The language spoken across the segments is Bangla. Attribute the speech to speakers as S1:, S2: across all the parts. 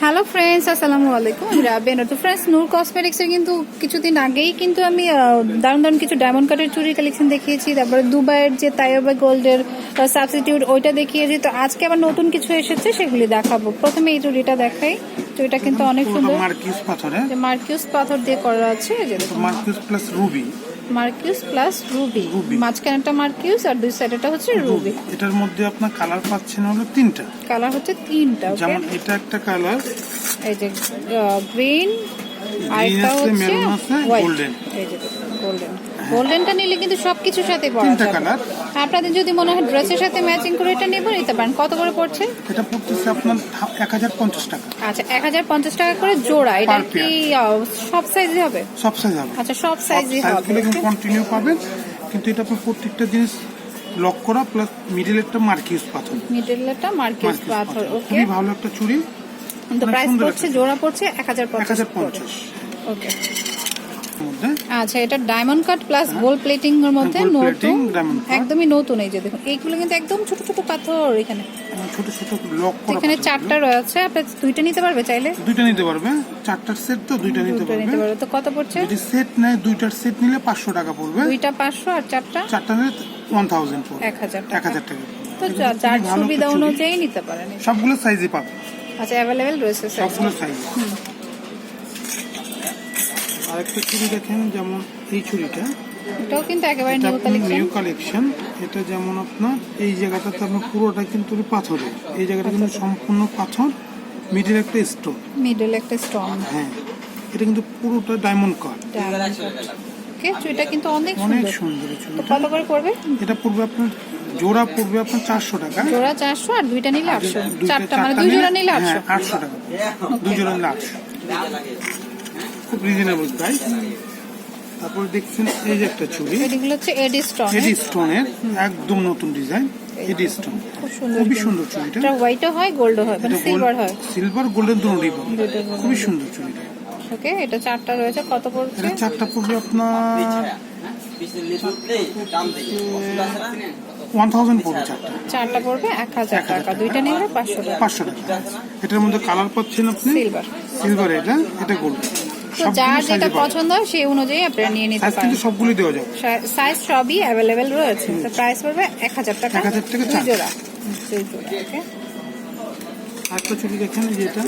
S1: হ্যালো ফ্রেন্ডস আসসালামু আলাইকুম রাবেনা তো ফ্রেন্ডস নূর কসমেটিক্সের কিন্তু কিছুদিন আগেই কিন্তু আমি দারুণ দারুণ কিছু ডায়মন্ড কাটের চুরি কালেকশন দেখিয়েছি। তারপরে দুবাইয়ের যে তাইবা গোল্ডের সাবস্টিটিউট ওইটা দেখিয়েছি। তো আজকে আবার নতুন কিছু এসেছে সেগুলি দেখাবো। প্রথমে এই চুড়িটা দেখাই। তো এটা কিন্তু অনেক সুন্দর।
S2: মার্কিউস পাথরে
S1: মার্কিউস পাথর দিয়ে করা আছে যে
S2: marquise plus ruby
S1: marquise plus ruby
S2: ruby.
S1: মাঝখানেটা marquise আর দুই সাইডেটা হচ্ছে রুবি
S2: এটার মধ্যে আপনার কালার পাচ্ছেন হলো তিনটা।
S1: কালার হচ্ছে তিনটা
S2: যেমন এটা একটা কালার
S1: এই যে গ্রিন আর
S2: Green
S1: একটা
S2: আছে,
S1: হচ্ছে
S2: maroon আছে,
S1: হোয়াইট
S2: golden।
S1: এই যে গোল্ডেন। গোল্ডেনটা নিলে কিন্তু সবকিছুর সাথে পরা
S2: তিনটা কালার
S1: আপনাদের যদি মনে হয় ড্রেসের সাথে ম্যাচিং করে এটা নেবেন নিতে পারেন। কত করে পড়ছে?
S2: এটা পড়তেছে আপনার এক হাজার পঞ্চাশ টাকা।
S1: আচ্ছা এক হাজার পঞ্চাশ টাকা করে জোড়া। এটা কি সব সাইজে হবে?
S2: সব সাইজ হবে।
S1: আচ্ছা সব সাইজে হবে
S2: কন্টিনিউ পাবেন। কিন্তু এটা আপনার প্রত্যেকটা জিনিস লক করা প্লাস মিডিল একটা মার্কিউস পাথর।
S1: মিডলটা মার্কিউস পাথর। ওকে
S2: খুবই ভালো একটা চুড়ি।
S1: কিন্তু প্রাইস পড়ছে জোড়া পড়ছে এক হাজার
S2: এক
S1: পঞ্চাশ।
S2: হাজার পঞ্চাশ
S1: ওকে
S2: মধ্যে
S1: আচ্ছা এটা diamond cut plus gold plating এর মধ্যে নতুন
S2: diamond cut।
S1: একদমই নতুন এই যে দেখুন এইগুলো কিন্তু একদম ছোট ছোট পাথর এখানে।
S2: ছোট ছোট লক করা
S1: এখানে চারটা রয়েছে আপনি দুইটা নিতে পারবে চাইলে?
S2: দুইটা নিতে পারবে চারটার সেট তো দুইটা নিতে পারবে
S1: নিতে পারবে। তো কত পড়ছে?
S2: যদি সেট নেয় দুইটার সেট নিলে পাঁচশো টাকা পড়বে।
S1: দুইটা পাঁচশো আর চারটা?
S2: চারটা নিলে ওয়ান থাউজেন্ড পড়বে।
S1: এক হাজার
S2: এক
S1: টাকা
S2: হাজার টাকা।
S1: তো যার সুবিধা অনুযায়ী নিতে পারেন।
S2: সবগুলো সাইজে পাবে।
S1: আচ্ছা অ্যাভেলেবেল রয়েছে।
S2: সবগুলো সাইজ আরেকটা চুড়ি দেখেন যেমন এই চুড়িটা
S1: এটাও কিন্তু একেবারে নিউ কালেকশন
S2: নিউ কালেকশন এটা যেমন আপনার এই জায়গাটাতে আপনার পুরোটা কিন্তু পাথরে। এই জায়গাটা কিন্তু। সম্পূর্ণ পাথর মিডিল একটা স্টোন
S1: মিডল একটা স্টোন
S2: হ্যাঁ এটা কিন্তু পুরোটা ডায়মন্ড কাট
S1: ওকে চুইটা কিন্তু অনেক
S2: অনেক
S1: সুন্দর। তো কত করে পড়বে?
S2: এটা পড়বে আপনার জোড়া পড়বে আপনার চারশো টাকা।
S1: জোড়া চারশো আর দুইটা নিলে আটশো। চারটা মানে দুই জোড়া নিলে আটশো।
S2: হ্যাঁ, আটশো টাকা। দুই জোড়া নিলে আটশো। খুব রিজনেবল প্রাইস তারপর দেখছেন এই যে একটা
S1: এগুলো হচ্ছে এডি স্টোন
S2: এডি স্টোনের একদম নতুন ডিজাইন এডি স্টোন
S1: খুব সুন্দর
S2: খুবই সুন্দর চুড়িটা
S1: এটা হোয়াইটও হয় গোল্ডও হয় মানে সিলভার হয়।
S2: সিলভার গোল্ডেন দুটোই খুবই সুন্দর চুড়িটা
S1: ওকে এটা চারটা রয়েছে কত পড়ছে?
S2: এটা চারটা পড়বে আপনার ওয়ান থাউজেন্ড পড়বে চারটা।
S1: চারটা পড়বে এক হাজার
S2: এক হাজার
S1: টাকা দুইটা নিলে পাঁচশো টাকা।
S2: পাঁচশো টাকা। এটার মধ্যে কালার পাচ্ছেন আপনি?
S1: সিলভার
S2: সিলভার এটা এটা গোল্ড
S1: তো যার যেটা পছন্দ হয় সেই অনুযায়ী আপনারা নিয়ে নিতে পারেন
S2: কিন্তু সবগুলি দেওয়া যাবে।
S1: সাইজ সবই অ্যাভেলেবেল রয়েছে। তো প্রাইস পড়বে এক হাজার টাকা
S2: 1000 টাকা
S1: দুই
S2: চার।
S1: জোড়া। দুই জোড়া ওকে।
S2: একটা চুড়ি দেখেন যেটা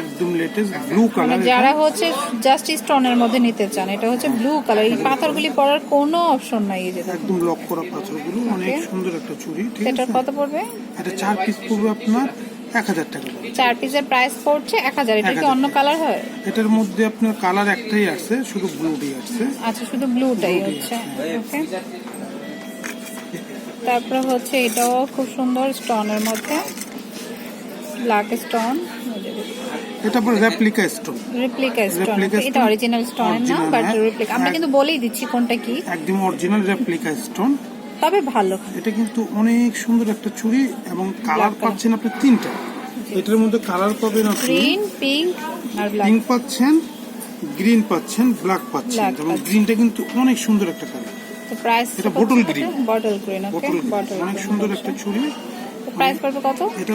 S2: একদম লেটেস্ট ব্লু কালার
S1: যারা হচ্ছে জাস্ট স্টোনের মধ্যে নিতে চান এটা হচ্ছে ব্লু কালার এই পাথরগুলি পরার কোনো অপশন নাই এই যে।
S2: একদম লক করা পাথরগুলো অনেক সুন্দর একটা চুড়ি ঠিক আছে?
S1: কত পড়বে?
S2: এটা চার পিস পড়বে আপনার এক হাজার টাকা
S1: চার পিসের প্রাইস পড়ছে এক হাজার। এটা কি অন্য কালার হয়?
S2: এটার মধ্যে আপনার কালার একটাই আছে শুধু ব্লুটি আছে।
S1: আচ্ছা শুধু ব্লুটাই হচ্ছে। ওকে তারপরে হচ্ছে এটাও খুব সুন্দর স্টোনের মধ্যে। ব্ল্যাক স্টোন
S2: এটা আবার রেপ্লিকা স্টোন
S1: রেপ্লিকা স্টোন এটা অরিজিনাল স্টোনের না বাট
S2: হ্যাঁ।
S1: রেপ্লিকা আমরা কিন্তু বলেই দিচ্ছি কোনটা কি।
S2: একদম অরিজিনাল রেপ্লিকা স্টোন
S1: তবে ভালো।
S2: এটা কিন্তু অনেক সুন্দর একটা চুড়ি এবং কালার পাচ্ছেন আপনি তিনটা। এটার মধ্যে কালার পাবেন আপনি
S1: গ্রিন পিঙ্ক আর ব্ল্যাক
S2: পিঙ্ক পাচ্ছেন গ্রিন পাচ্ছেন ব্ল্যাক পাচ্ছেন। এবং। গ্রিনটা কিন্তু অনেক সুন্দর একটা কালার
S1: তো প্রাইস
S2: এটা bottle green।
S1: Bottle green okay
S2: bottle
S1: bottle
S2: অনেক সুন্দর একটা চুড়ি।
S1: প্রাইস পড়বে কত?
S2: এটা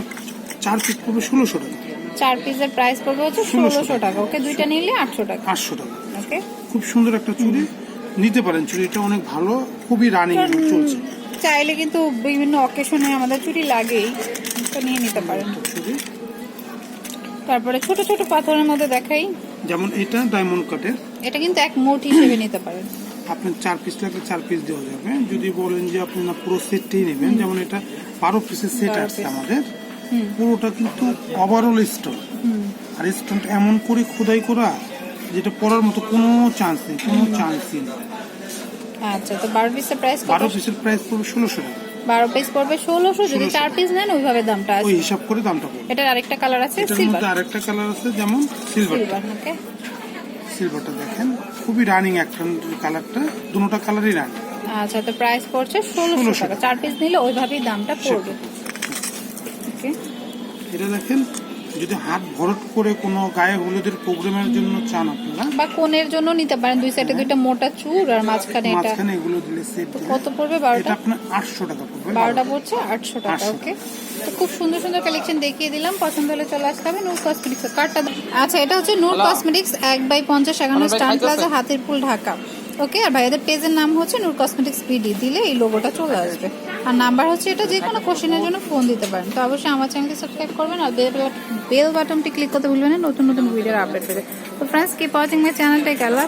S2: চার পিস পড়বে ষোলোশো টাকা।
S1: চার পিসের প্রাইস পড়বে হচ্ছে
S2: 1600
S1: ষোলোশো টাকা। ওকে দুইটা নিলে আটশো টাকা।
S2: আটশো টাকা।
S1: ওকে
S2: খুব সুন্দর একটা চুড়ি। নিতে পারেন চুড়িটা অনেক ভালো খুবই রানিং চলছে।
S1: চাইলে কিন্তু বিভিন্ন অকেশনে আমাদের চুরি লাগেই তো নিয়ে নিতে পারেন।
S2: চুড়ি
S1: তারপরে ছোট ছোট পাথরের মধ্যে দেখাই।
S2: যেমন এটা ডায়মন্ড কাটের
S1: এটা কিন্তু এক মোট হিসেবে নিতে পারেন।
S2: আপনার চার পিস লাগলে চার পিস দেওয়া যাবে। যদি বলেন যে আপনি না পুরো সেটটাই নেবেন যেমন এটা বারো পিসের সেট আছে আমাদের। পুরোটা কিন্তু ওভারঅল স্টোন আর স্টোনটা এমন করে খোদাই করা যেটা পড়ার মতো কোনো চান্স নেই কোনো চান্সই নেই।
S1: আচ্ছা তো বারো পিসের প্রাইস কত?
S2: বারো পিসের প্রাইস পড়বে ষোলোশো টাকা।
S1: বারো পিস পড়বে ষোলোশো যদি চার পিস নেন ওইভাবে দামটা
S2: ওই হিসাব করে দামটা পড়বে।
S1: এটার আরেকটা কালার আছে সিলভার
S2: আরেকটা কালার আছে যেমন সিলভার
S1: সিলভার ওকে
S2: সিলভারটা দেখেন খুবই রানিং একটা কালারটা দুটোটা কালারই রানিং
S1: আচ্ছা তো প্রাইস পড়ছে ষোলোশো টাকা। চার পিস নিলে ওইভাবেই দামটা পড়বে। ওকে
S2: এটা দেখেন যদি হাত ভরট করে কোনো গায়ে হলুদের প্রোগ্রামের জন্য চান আপনারা
S1: বা কোনের জন্য নিতে পারেন। দুই সাইডে দুইটা মোটা চুর আর মাঝখানে এটা।
S2: মাঝখানে এগুলো দিলে সেট
S1: কত পড়বে?
S2: 12টা এটা
S1: বারোটা
S2: আপনার আটশো টাকা পড়বে
S1: বারোটা। পড়ছে আটশো টাকা ওকে তো খুব সুন্দর সুন্দর কালেকশন দেখিয়ে দিলাম। পছন্দ হলে চলে আসতে হবে। নূর কসমেটিক্স কার্ডটা আচ্ছা এটা হচ্ছে নূর কসমেটিক্স এক বাই পঞ্চাশ এগারো স্টান প্লাজা হাতির পুল ঢাকা। ওকে আর ভাইয়াদের পেজের নাম হচ্ছে নূর কসমেটিক্স বিডি দিলে এই লোগোটা চলে আসবে। আর নাম্বার হচ্ছে এটা যে কোনো কোশ্চেনের জন্য ফোন দিতে পারেন। তো অবশ্যই আমার চ্যানেলকে সাবস্ক্রাইব করবেন আর বেল বেল বাটনটি ক্লিক করতে ভুলবেন না, নতুন নতুন ভিডিওর আপডেট পেতে। তো ফ্রেন্ডস কিপ ওয়াচিং মাই চ্যানেলটা আল্লাহ